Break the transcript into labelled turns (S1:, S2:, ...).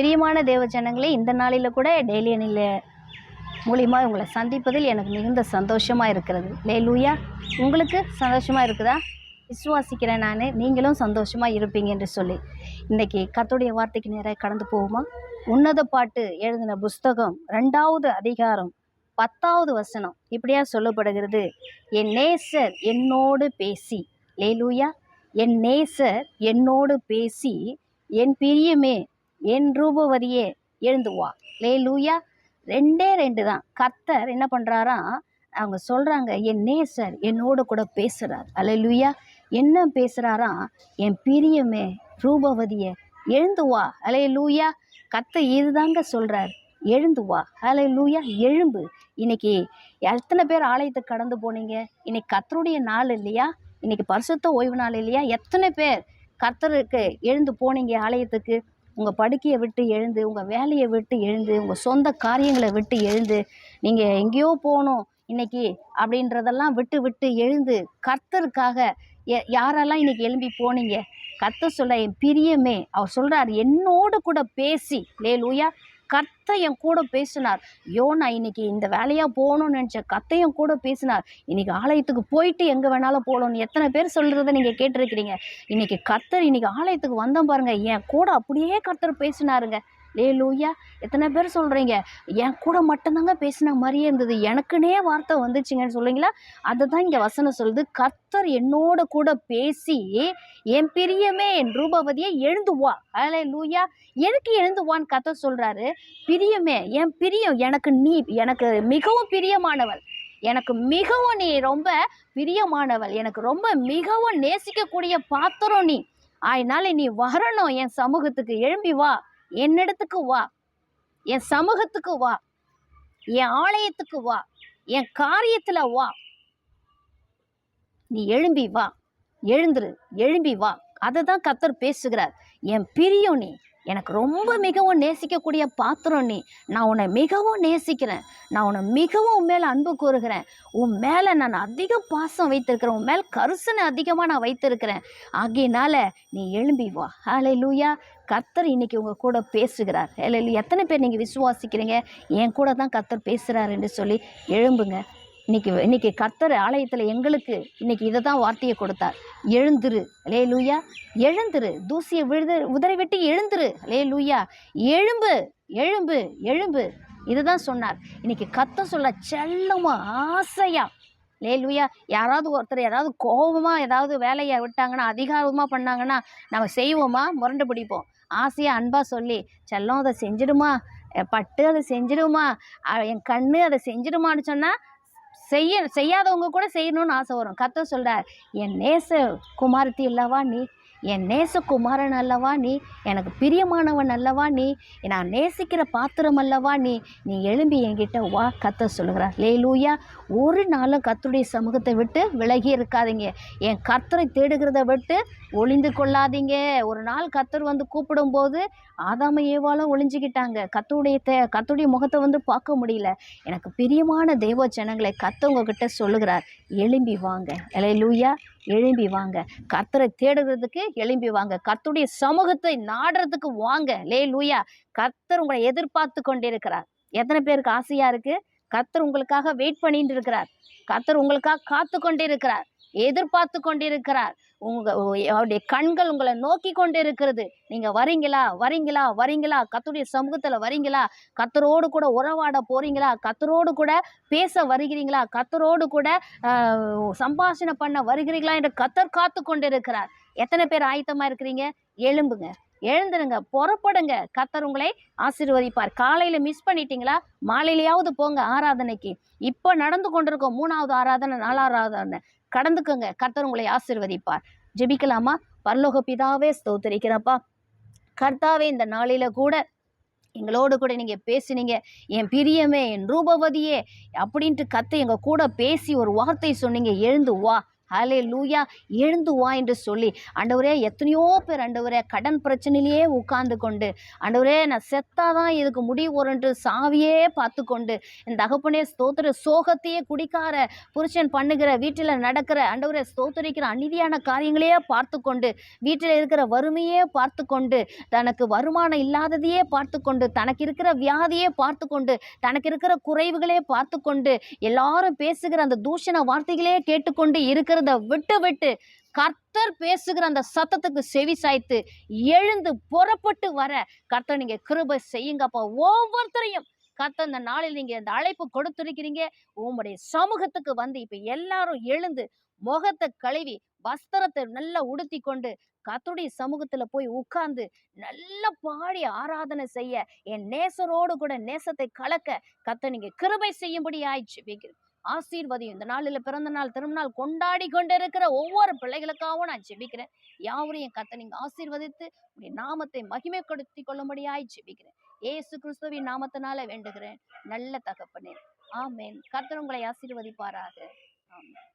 S1: பிரியமான தேவ ஜனங்களே இந்த நாளில் கூட டெய்லி அணில் உங்களை சந்திப்பதில் எனக்கு மிகுந்த சந்தோஷமாக இருக்கிறது. லே லூயா உங்களுக்கு சந்தோஷமாக இருக்குதா? விசுவாசிக்கிறேன் நான். நீங்களும் சந்தோஷமாக இருப்பீங்க என்று சொல்லி. இன்றைக்கி கத்துடைய வார்த்தைக்கு நேராக கடந்து போகுமா உன்னத பாட்டு எழுதின புஸ்தகம் ரெண்டாவது அதிகாரம் பத்தாவது வசனம் இப்படியா சொல்லப்படுகிறது. என் நேசர் என்னோடு பேசி. லேலூயா என் நேசர் என்னோடு பேசி என் பிரியமே என் ரூபவதியே எழுந்து வா. லேலூயா. ரெண்டே ரெண்டு தான். கர்த்தர் என்ன பண்ணுறாரா அவங்க சொல்கிறாங்க என் நேசர் என்னோடு கூட பேசுகிறார் அல்லேலூயா. என்ன பேசுகிறாரா என் பிரியமே ரூபவதியே எழுந்து வா. லூயா கத்தை இதுதாங்க சொல்கிறார் எழுந்து வா. அலையலூயா எழும்பு. இன்னைக்கு எத்தனை பேர் ஆலயத்துக்கு கடந்து போனீங்க? இன்னைக்கு கத்தருடைய நாள் இல்லையா? இன்னைக்கு பரிசுத்த ஓய்வு நாள் இல்லையா? எத்தனை பேர் கர்த்தருக்கு எழுந்து போனீங்க ஆலயத்துக்கு? உங்கள் படுக்கையை விட்டு எழுந்து உங்கள் வேலையை விட்டு எழுந்து உங்கள் சொந்த காரியங்களை விட்டு எழுந்து நீங்கள் எங்கேயோ போகணும் இன்னைக்கு அப்படின்றதெல்லாம் விட்டு விட்டு எழுந்து கர்த்தருக்காக யாரெல்லாம் இன்னைக்கு எழும்பி போனீங்க? கர்த்தர் சொல்ல என் பிரியமே. அவர் சொல்கிறார் என்னோடு கூட பேசி. லேலூயா கத்த என் கூட பேசினார். யோ நான் இன்னைக்கு இந்த வேலையாக போகணும்னு நினச்சேன் கத்த என் கூட பேசினார். இன்னைக்கு ஆலயத்துக்கு போயிட்டு எங்கே வேணாலும் போகணும்னு எத்தனை பேர் சொல்கிறத நீங்கள் கேட்டிருக்கிறீங்க? இன்னைக்கு கர்த்தர் இன்னைக்கு ஆலயத்துக்கு வந்தோம் பாருங்கள் என் கூட அப்படியே கர்த்தர் பேசினாருங்க. லே லூயா எத்தனை பேர் சொல்கிறீங்க என் கூட மட்டும்தாங்க பேசின மாதிரியே இருந்தது. எனக்குனே வார்த்தை வந்துச்சுங்கன்னு சொல்லுங்களா அதை தான் இங்கே வசனம் சொல்லுது. கர்த்தர் என்னோட கூட பேசி என் பிரியமே என் ரூபவதியை எழுந்துவா. அலே லூயா எனக்கு எழுந்து வான்னு கர்த்தர் சொல்கிறாரு பிரியமே என் பிரியம் எனக்கு நீ எனக்கு மிகவும் பிரியமானவள். எனக்கு மிகவும் நீ ரொம்ப பிரியமானவள். எனக்கு ரொம்ப மிகவும் நேசிக்கக்கூடிய பாத்திரம் நீ. அதனால நீ வரணும் என் சமூகத்துக்கு. எழும்பி வா. என்னிடத்துக்கு வா. என் சமூகத்துக்கு வா. என் ஆலயத்துக்கு வா. என் காரியத்தில் வா. நீ எழும்பி வா. எழுந்துரு. எழும்பி வா. அதை தான் கத்தர் பேசுகிறார். என் பிரியம் நீ. எனக்கு ரொம்ப மிகவும் நேசிக்கக்கூடிய பாத்திரம் நீ. நான் உன்னை மிகவும் நேசிக்கிறேன். நான் உன்னை மிகவும் உன் மேலே அன்பு கூறுகிறேன். உன் மேலே நான் அதிக பாசம் வைத்திருக்கிறேன். உன் மேல் கருசனை அதிகமாக நான் வைத்திருக்கிறேன். ஆகையினால நீ எழும்பி வா. ஹாலே லூயா கர்த்தர் இன்னைக்கு உங்கள் கூட பேசுகிறார். ஹலே எத்தனை பேர் நீங்கள் விசுவாசிக்கிறீங்க? என் கூட தான் கர்த்தர் பேசுகிறார் என்று சொல்லி எழும்புங்க. இன்னைக்கு இன்னைக்கு கர்த்தர் ஆலயத்தில் எங்களுக்கு இன்னைக்கு இதை தான் வார்த்தையை கொடுத்தார். எழுந்துரு. லே லூயா எழுந்துரு. தூசியை விழுது உதறிவிட்டு எழுந்துரு. லே லூயா எழும்பு எழும்பு எழும்பு. இதுதான் சொன்னார். இன்னைக்கு கத்த சொல்ல செல்லமா ஆசையா. லேலுயா யாராவது ஒருத்தர் ஏதாவது கோபமாக ஏதாவது வேலையை விட்டாங்கன்னா அதிகாரமாக பண்ணாங்கன்னா நம்ம செய்வோமா? முரண்டு பிடிப்போம். ஆசையாக அன்பாக சொல்லி செல்லம் அதை செஞ்சிடுமா? பட்டு அதை செஞ்சிடுமா? என் கண்ணு அதை செஞ்சிடுமான்னு சொன்னால் செய்ய செய்யாதவங்க கூட செய்யணும்னு ஆசை வரும். கத்த சொல்கிறார் என் நேச குமாரத்தி இல்லவா நீ? என் நேச குமாரன் அல்லவா நீ? எனக்கு பிரியமானவன் அல்லவா நீ? நான் நேசிக்கிற பாத்திரம் அல்லவா நீ? நீ எழும்பி என்கிட்ட வா கத்த சொல்லுகிறார். லேலூயா ஒரு நாளும் கத்துடைய சமூகத்தை விட்டு விலகி இருக்காதீங்க. என் கர்த்தரை தேடுகிறத விட்டு ஒளிந்து கொள்ளாதீங்க. ஒரு நாள் கத்தர் வந்து கூப்பிடும்போது ஆதாம ஏவாலும் ஒளிஞ்சுக்கிட்டாங்க கத்துடைய தே கத்துடைய முகத்தை வந்து பார்க்க முடியல. எனக்கு பிரியமான தெய்வ ஜனங்களை கத்த உங்ககிட்ட சொல்லுகிறார். எழும்பி வாங்க. லே லூயா எழும்பி வாங்க. கர்த்தரை தேடுகிறதுக்கு எழும்பி வாங்க. கர்த்தருடைய சமூகத்தை நாடுறதுக்கு வாங்க. லே லூயா கர்த்தர் உங்களை எதிர்பார்த்து கொண்டிருக்கிறார். எத்தனை பேருக்கு ஆசையா இருக்கு? கர்த்தர் உங்களுக்காக வெயிட் பண்ணிட்டு இருக்கிறார். கர்த்தர் உங்களுக்காக காத்து கொண்டிருக்கிறார். எதிர்பார்த்து கொண்டிருக்கிறார். உங்க அவருடைய கண்கள் உங்களை நோக்கி கொண்டு இருக்கிறது நீங்க வரீங்களா? வரீங்களா? வரீங்களா? கத்தருடைய சமூகத்துல வரீங்களா? கத்தரோடு கூட உறவாட போறீங்களா? கத்தரோடு கூட பேச வருகிறீங்களா? கத்தரோடு கூட சம்பாஷணை பண்ண வருகிறீங்களா என்று கத்தர் காத்து கொண்டிருக்கிறார். எத்தனை பேர் ஆயத்தமா இருக்கிறீங்க? எழும்புங்க. எழுந்துருங்க. புறப்படுங்க. கத்தர் உங்களை ஆசீர்வதிப்பார். காலையில மிஸ் பண்ணிட்டீங்களா? மாலையிலையாவது போங்க ஆராதனைக்கு. இப்போ நடந்து கொண்டிருக்கோம். மூணாவது ஆராதனை நாலாவது ஆராதனை. கடந்துக்கோங்க. கர்த்தர் உங்களை ஆசீர்வதிப்பார். ஜெபிக்கலாமா? பரலோக பிதாவே ஸ்தோத்தரிக்கிறப்பா. கர்த்தாவே இந்த நாளில கூட எங்களோடு கூட நீங்கள் பேசினீங்க. என் பிரியமே என் ரூபவதியே அப்படின்ட்டு கத்து எங்கள் கூட பேசி ஒரு வார்த்தை சொன்னீங்க. எழுந்து வா. ஹலே லூயா எழுந்து வா என்று சொல்லி ஆண்டவரே எத்தனையோ பேர் ஆண்டவரே கடன் பிரச்சனையிலேயே உட்கார்ந்து கொண்டு ஆண்டவரே நான் செத்தாதான் இதுக்கு முடிவு வரும்ன்று சாவியே பார்த்து கொண்டு என் தகப்பனே ஸ்தோத்திர சோகத்தையே குடிக்கார புருஷன் பண்ணுகிற வீட்டில் நடக்கிற ஆண்டவரே ஸ்தோத்தரிக்கிற அநீதியான காரியங்களையே பார்த்து கொண்டு வீட்டில் இருக்கிற வறுமையே பார்த்து கொண்டு தனக்கு வருமானம் இல்லாததையே பார்த்து கொண்டு தனக்கு இருக்கிற வியாதியே பார்த்து கொண்டு தனக்கு இருக்கிற குறைவுகளே பார்த்து கொண்டு எல்லாரும் பேசுகிற அந்த தூஷண வார்த்தைகளே கேட்டுக்கொண்டு இருக்கிற இருக்கிறத விட்டு விட்டு கர்த்தர் பேசுகிற அந்த சத்தத்துக்கு செவி சாய்த்து எழுந்து புறப்பட்டு வர கர்த்தர் நீங்க கிருபை செய்யுங்கப்பா. ஒவ்வொருத்தரையும் கர்த்தர் இந்த நாளில் நீங்க இந்த அழைப்பு கொடுத்துருக்கிறீங்க. உங்களுடைய சமூகத்துக்கு வந்து இப்ப எல்லாரும் எழுந்து முகத்தை கழுவி வஸ்திரத்தை நல்லா உடுத்தி கொண்டு கத்துடைய சமூகத்துல போய் உட்கார்ந்து நல்ல பாடி ஆராதனை செய்ய என் நேசரோடு கூட நேசத்தை கலக்க கத்த நீங்க கிருபை செய்யும்படி ஆயிடுச்சு ஆசீர்வதியும். இந்த நாளில் பிறந்த நாள் திருநாள் கொண்டாடி கொண்டிருக்கிற ஒவ்வொரு பிள்ளைகளுக்காகவும் நான் ஜெபிக்கிறேன். யாவரையும் கத்த நீங்க ஆசீர்வதித்து உடைய நாமத்தை மகிமைப்படுத்திக் கொள்ளும்படியாய் ஜெபிக்கிறேன். ஏசு கிறிஸ்துவின் நாமத்தினால வேண்டுகிறேன். நல்ல தகப்பனே. ஆமேன். கர்த்தர் உங்களை ஆசீர்வதிப்பாராக. ஆமேன்.